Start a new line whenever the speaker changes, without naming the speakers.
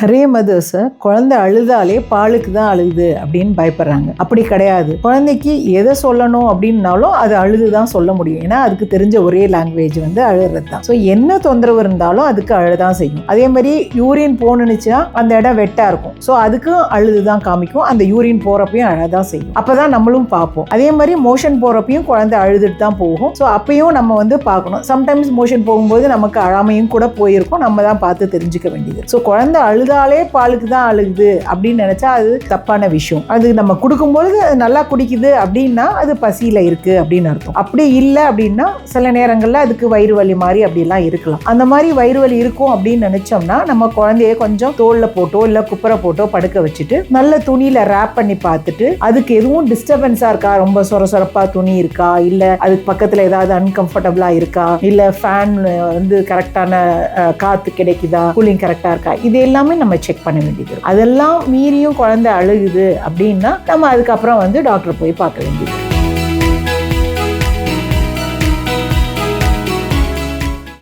நிறைய மதர்ஸ் குழந்தை அழுதாலே பாலுக்கு தான் அழுகுது அப்படின்னு பயப்படுறாங்க. அப்படி கிடையாது. குழந்தைக்கு எதை சொல்லணும் அப்படின்னாலும் அது அழுது தான் சொல்ல முடியும். ஏன்னா அதுக்கு தெரிஞ்ச ஒரே லாங்குவேஜ் வந்து அழுகிறது தான். ஸோ என்ன தொந்தரவு இருந்தாலும் அதுக்கு அழுதான் செய்யும். அதே மாதிரி யூரின் போனுச்சுன்னா அந்த இடம் வெட்டா இருக்கும். ஸோ அதுக்கும் அழுது தான் காமிக்கும். அந்த யூரின் போறப்பையும் அழதான் செய்யும். அப்பதான் நம்மளும் பார்ப்போம். அதே மாதிரி மோஷன் போறப்பையும் குழந்தை அழுதுட்டு தான் போகும். ஸோ அப்பயும் நம்ம வந்து பார்க்கணும். சம்டைம்ஸ் மோஷன் போகும்போது நமக்கு அழாமையும் கூட போயிருக்கும். நம்ம தான் பார்த்து தெரிஞ்சுக்க வேண்டியது. ஸோ குழந்தை அழுகாலே பாலுக்கு தான் அழுகுது அப்படின்னு நினச்சா அது தப்பான விஷயம். அது நம்ம கொடுக்கும்பொழுது அது நல்லா குடிக்குது அப்படின்னா அது பசியில் இருக்குது அப்படின்னு அர்த்தம். அப்படி இல்லை அப்படின்னா சில நேரங்களில் அதுக்கு வயிறு வலி மாதிரி அப்படிலாம் இருக்கலாம். அந்த மாதிரி வயிறு வலி இருக்கும் அப்படின்னு நினச்சோம்னா நம்ம குழந்தைய கொஞ்சம் தோலில் போட்டோ இல்லை குப்பரை போட்டோ படுக்க வச்சுட்டு நல்ல துணியில் ரேப் பண்ணி பார்த்துட்டு அதுக்கு எதுவும் டிஸ்டர்பன்ஸாக இருக்கா? ரொம்ப சொர சொரப்பாக துணி இருக்கா? இல்லை அதுக்கு பக்கத்தில் ஏதாவது அன்கம்ஃபர்டபுளாக இருக்கா? இல்லை ஃபேன் வந்து கரெக்டான காற்று கிடைக்குதா? கூலிங் கரெக்டாக இருக்கா? இது எல்லாமே நம்ம செக் பண்ண வேண்டியது இருக்கும். அதெல்லாம் மீறியும் குழந்தை அழுகுது அப்படின்னா நம்ம அதுக்கப்புறம் வந்து டாக்டர் போய் பார்க்க வேண்டியது